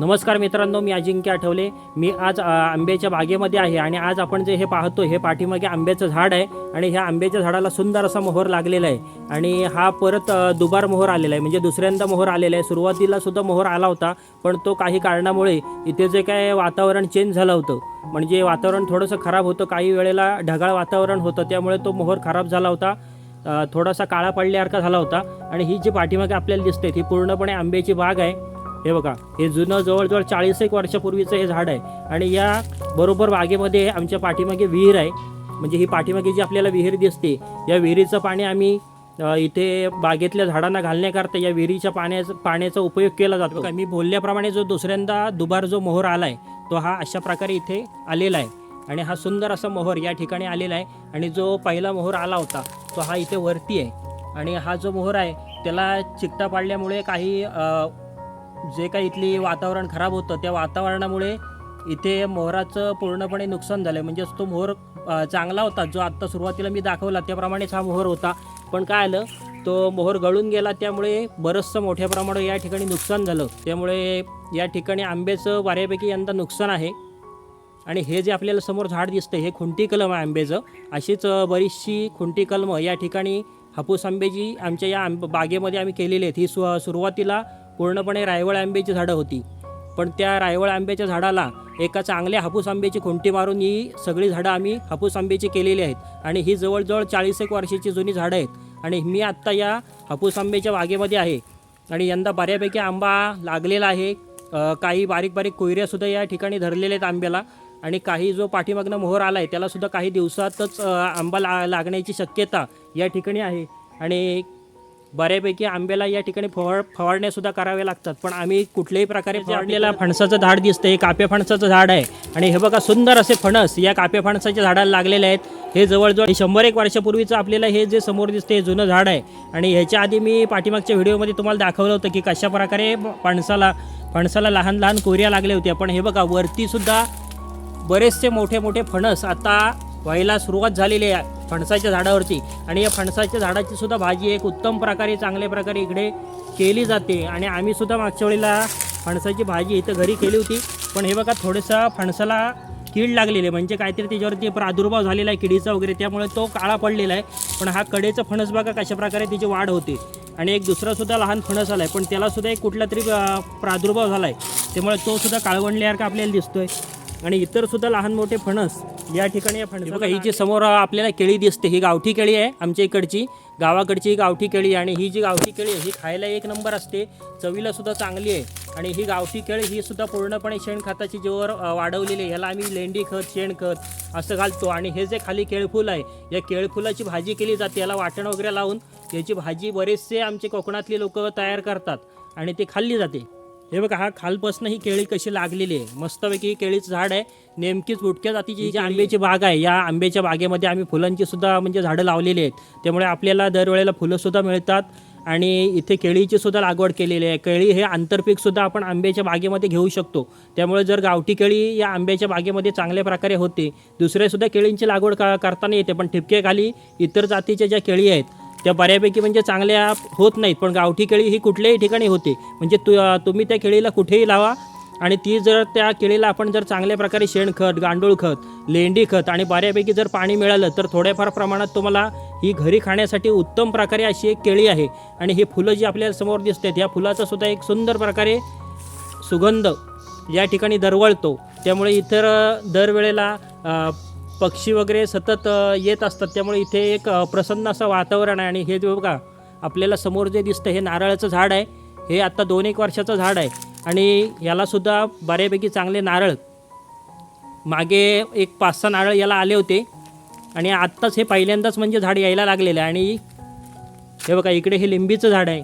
नमस्कार मित्रांनो मी अजिंक्य आठवले. मी आज आंब्याच्या बागेमध्ये आहे आणि आज आपण जे हे पाहतो हे पाठीमागे आंब्याचं झाड आहे आणि ह्या आंब्याच्या झाडाला सुंदर असा मोहर लागलेला आहे. आणि हा परत दुबार मोहर आलेला आहे. म्हणजे दुसऱ्यांदा मोहर आलेला आहे. सुरुवातीला सुद्धा मोहर आला होता पण तो काही कारणामुळे इथे जे काय वातावरण चेंज झालं होतं. म्हणजे वातावरण थोडंसं खराब होतं. काही वेळेला ढगाळ वातावरण होतं. त्यामुळे तो मोहर खराब झाला होता. थोडासा काळा पडल्यासारखा झाला होता. आणि ही जी पाठीमागे आपल्याला दिसते ती पूर्णपणे आंब्याची बाग आहे. हे बघा हे जुनं जवळजवळ चाळीस एक वर्षापूर्वीचं हे झाड आहे. आणि या बरोबर बागेमध्ये आमच्या पाठीमागे विहीर आहे. म्हणजे ही पाठीमागे जी आपल्याला विहीर दिसते या विहिरीचं पाणी आम्ही इथे बागेतल्या झाडांना घालण्याकरता या विहिरीच्या पाण्याचा पाण्याचा उपयोग केला जातो. का मी बोलल्याप्रमाणे जो दुसऱ्यांदा दुबार जो मोहर आला आहे तो हा अशा प्रकारे इथे आलेला आहे. आणि हा सुंदर असा मोहर या ठिकाणी आलेला आहे. आणि जो पहिला मोहर आला होता तो हा इथे वरती आहे. आणि हा जो मोहर आहे त्याला चिकटा पाडल्यामुळे काही जे काही इथली वातावरण खराब होतं त्या वातावरणामुळे इथे मोहराचं पूर्णपणे नुकसान झालं म्हणजेच तो मोहर चांगला होता जो आत्ता सुरुवातीला मी दाखवला त्याप्रमाणेच हा मोहर होता. पण काय आलं तो मोहर गळून गेला त्यामुळे बरंचसं मोठ्या प्रमाणावर या ठिकाणी नुकसान झालं. त्यामुळे या ठिकाणी आंब्याचं बऱ्यापैकी यंदा नुकसान आहे. आणि हे जे आपल्याला समोर झाड दिसतं हे खुंटी कलम आहे आंब्याचं. अशीच बरीचशी खुंटी कलमं या ठिकाणी हापूस आंब्याची आमच्या या आंब बागेमध्ये आम्ही केलेली आहेत. ही सु सुरुवातीला पूर्णपणे रायवळ आंब्याची झाडं होती. पण त्या रायवळ आंब्याच्या झाडाला एका चांगल्या हापूस आंब्याची खुंटी मारून ही सगळी झाडं आम्ही हापूस आंब्याची केलेली आहेत. आणि ही जवळजवळ चाळीस एक वर्षाची जुनी झाडं आहेत. आणि मी आत्ता या हापूस आंब्याच्या बागेमध्ये आहे. आणि यंदा बऱ्यापैकी आंबा लागलेला आहे. काही बारीक बारीक कोयऱ्यासुद्धा या ठिकाणी धरलेल्या आहेत आंब्याला. आणि काही जो पाठीमागनं मोहर आला आहे त्यालासुद्धा काही दिवसातच आंबा ला लागण्याची शक्यता या ठिकाणी आहे. आणि बऱ्यापैकी आंब्याला या ठिकाणी फवार फवारण्यासुद्धा कराव्या लागतात. पण आम्ही कुठल्याही प्रकारे फवारलेला फणसाचं झाड दिसतं हे काप्या फणसाचं झाड आहे. आणि हे बघा सुंदर असे फणस या काप्या फणसाच्या झाडाला लागलेले आहेत. हे जवळजवळ शंभर एक वर्षापूर्वीचं आपल्याला हे जे समोर दिसते हे जुनं झाड आहे. आणि ह्याच्या आधी मी पाठीमागच्या व्हिडिओमध्ये तुम्हाला दाखवलं होतं की कशा प्रकारे फणसाला फणसाला लहान लहान कोऱ्या लागल्या होत्या. पण हे बघा वरती सुद्धा बरेचसे मोठे मोठे फणस आता व्हायला सुरुवात झालेली आहे फणसाच्या झाडावरती आणि या फणसाच्या झाडाची सुद्धा भाजी एक उत्तम प्रकारे चांगल्या प्रकारे इकडे केली जाते. आणि आम्ही सुद्धा मागच्या वेळेला फणसाची भाजी इथं घरी केली होती. पण हे बघा थोडंसं फणसाला कीड लागलेली आहे. म्हणजे काहीतरी त्याच्यावरती प्रादुर्भाव झालेला आहे किडीचा वगैरे त्यामुळे तो काळा पडलेला आहे. पण हा कडेचा फणस बघा कशा प्रकारे त्याची वाढ होते. आणि एक दुसरासुद्धा लहान फणस आला आहे पण त्यालासुद्धा एक कुठला तरी प्रादुर्भाव झाला आहे त्यामुळे तोसुद्धा काळवणल्यासारखा काळवंडल्यासारखा आपल्याला आहे आणि इतर सुद्धा लहान मोठे फणस या ठिकाणी या फणस बघा ही जी समोर आपल्याला केळी दिसते ही गावठी केळी आहे आमच्या इकडची. गावाकडची ही गावठी केळी आणि ही जी गावठी केळी आहे ही खायला एक नंबर असते. चवीला सुद्धा चांगली आहे. आणि ही गावठी केळी ही सुद्धा पूर्णपणे शेणखताची जोवर वाढवलेली आहे. ह्याला आम्ही लेंडी खत शेणखत असं घालतो. आणि हे जे खाली केळफूल आहे या केळफुलाची भाजी केली जाते. याला वाटण वगैरे लावून याची भाजी बरेचसे आमचे कोकणातले लोक तयार करतात आणि ती खाल्ली जाते. हे बघा हा खालपासून ही केळी कशी लागलेली आहे. मस्तपैकी ही केळीचं झाड आहे. नेमकीच बुटक्या जातीची जी आंब्याची बाग आहे या आंब्याच्या बागेमध्ये आम्ही फुलांची सुद्धा म्हणजे झाडं लावलेली आहेत. त्यामुळे आपल्याला दरवेळेला फुलं सुद्धा मिळतात आणि इथे केळीची सुद्धा लागवड केलेली आहे. केळी हे आंतरपीक सुद्धा आपण आंब्याच्या बागेमध्ये घेऊ शकतो. त्यामुळे जर गावठी केळी या आंब्याच्या बागेमध्ये चांगल्या प्रकारे होते दुसऱ्या सुद्धा केळींची लागवड का करताना येते. पण ठिपकेखाली इतर जातीच्या ज्या केळी आहेत त्या बऱ्यापैकी म्हणजे चांगल्या होत नाहीत पण गावठी केळी ही कुठल्याही ठिकाणी होते. म्हणजे तु तुम्ही त्या केळीला कुठेही लावा आणि ती जर त्या केळीला आपण जर चांगल्या प्रकारे शेणखत गांडूळ खत लेंडी खत आणि बऱ्यापैकी जर पाणी मिळालं तर थोड्याफार प्रमाणात तुम्हाला ही घरी खाण्यासाठी उत्तम प्रकारे अशी एक केळी आहे. आणि ही फुलं जी आपल्याला समोर दिसतात या फुलाचा सुद्धा एक सुंदर प्रकारे सुगंध या ठिकाणी दरवळतो. त्यामुळे इतर दरवेळेला पक्षी वगैरे सतत येत असतात. त्यामुळे इथे एक प्रसन्न असं वातावरण आहे. आणि हे जे बघा आपल्याला समोर जे दिसतं हे नारळाचं झाड आहे. हे आत्ता दोन एक वर्षाचं झाड आहे. आणि यालासुद्धा बऱ्यापैकी चांगले नारळ. मागे एक पाच सहा नारळ याला आले होते. आणि आत्ताच हे पहिल्यांदाच म्हणजे झाड यायला लागलेलं आहे. आणि हे बघा इकडे हे लिंबीचं झाड आहे.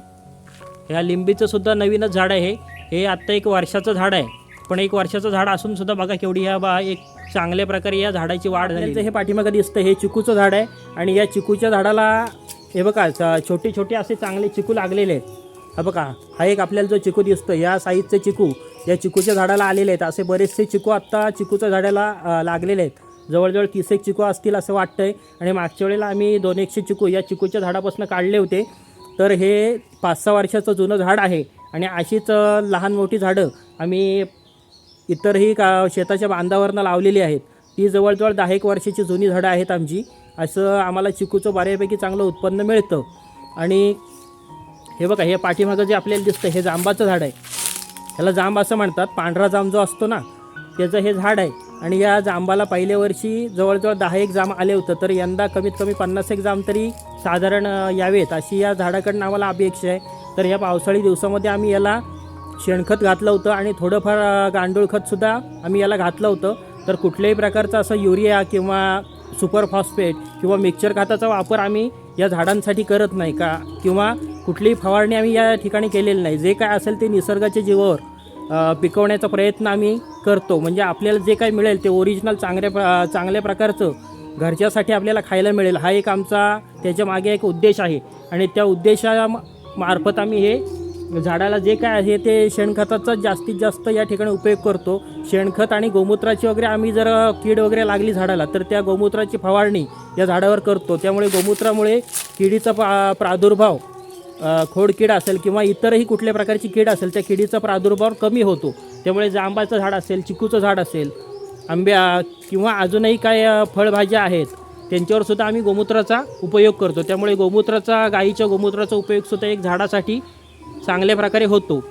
ह्या लिंबीचं सुद्धा नवीनच झाड आहे हे. हे आत्ता एक वर्षाचं झाड आहे. पण एक वर्षाचं झाड असूनसुद्धा बघा केवढी ह्या बा एक चांगल्या प्रकारे या झाडाची वाढ झाली हे पाठीमागं दिसतं हे चिकूचं झाड आहे. आणि या चिकूच्या झाडाला हे बघा च- छोटे छोटे असे चांगले चिकू लागलेले आहेत. हा बघा हा एक आपल्याला जो चिकू दिसतो या साईजचे चिकू या चिकूच्या झाडाला आलेले आहेत. असे बरेचसे चिकू आत्ता चिकूच्या झाडाला लागलेले आहेत. जवळजवळ तीस एक चिकू असतील असं वाटतंय. आणि मागच्या वेळेला आम्ही दोन एकशे चिकू या चिकूच्या झाडापासून काढले होते. तर हे पाच सहा वर्षाचं जुनं झाड आहे. आणि अशीच लहान मोठी झाडं आम्ही इतरही का शेताच्या बांधावरनं लावलेली आहेत. ती जवळजवळ दहा एक वर्षाची जुनी झाडं आहेत आमची. असं आम्हाला चिकूचं बऱ्यापैकी चांगलं उत्पन्न मिळतं. आणि हे बघा हे पाठीमागं जे आपल्याला दिसतं हे जांबाचं झाड आहे. ह्याला जांब असं म्हणतात. पांढरा जांब जो असतो ना त्याचं हे झाड आहे. आणि या जांबाला पहिल्या वर्षी जवळजवळ दहा एक जांब आले होतं. तर यंदा कमीत कमी पन्नास एक जांब तरी साधारण यावेत. अशी या झाडाकडनं आम्हाला अपेक्षा आहे. तर या पावसाळी दिवसामध्ये आम्ही याला शेणखत घातलं होतं आणि थोडंफार गांडूळ खतसुद्धा आम्ही याला घातलं होतं. तर कुठल्याही प्रकारचं असं युरिया किंवा सुपर फॉस्फेट किंवा मिक्सचर खताचा वापर आम्ही या झाडांसाठी करत नाही का? किंवा कुठलीही फवारणी आम्ही या ठिकाणी केलेली नाही. जे काय असेल ते निसर्गाच्या जीवावर पिकवण्याचा प्रयत्न आम्ही करतो. म्हणजे आपल्याला जे काही मिळेल ते ओरिजिनल चांगल्या प्र चांगल्या प्रकारचं घरच्यासाठी आपल्याला खायला मिळेल. हा एक आमचा त्याच्यामागे एक उद्देश आहे. आणि त्या उद्देशा मार्फत आम्ही हे झाडाला जे काय आहे ते शेणखताचा जास्तीत जास्त या ठिकाणी उपयोग करतो. शेणखत आणि गोमूत्राची वगैरे आम्ही जर कीड वगैरे लागली झाडाला तर त्या गोमूत्राची फवारणी या झाडावर करतो. त्यामुळे गोमूत्रामुळे किडीचा प्रा प्रादुर्भाव खोडकीड असेल किंवा इतरही कुठल्या प्रकारची कीड असेल त्या किडीचा प्रादुर्भाव कमी होतो. त्यामुळे जांबाचं झाड असेल चिकूचं झाड असेल आंब्या किंवा अजूनही काय फळभाज्या आहेत त्यांच्यावर सुद्धा आम्ही गोमूत्राचा उपयोग करतो. त्यामुळे गोमूत्राचा गाईच्या गोमूत्राचा उपयोगसुद्धा एक झाडासाठी चांगल्या प्रकारे होतो.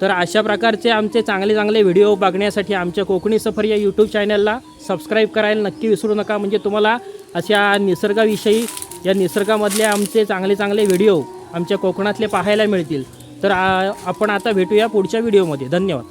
तर अशा प्रकारचे आमचे चांगले चांगले व्हिडिओ बघण्यासाठी आमच्या कोकणी सफर या यूट्यूब चॅनलला सबस्क्राईब करायला नक्की विसरू नका. म्हणजे तुम्हाला अशा निसर्गाविषयी या निसर्गामधले आमचे चांगले चांगले व्हिडिओ आमच्या कोकणातले पाहायला मिळतील. तर आपण आता भेटूया पुढच्या व्हिडिओमध्ये. धन्यवाद.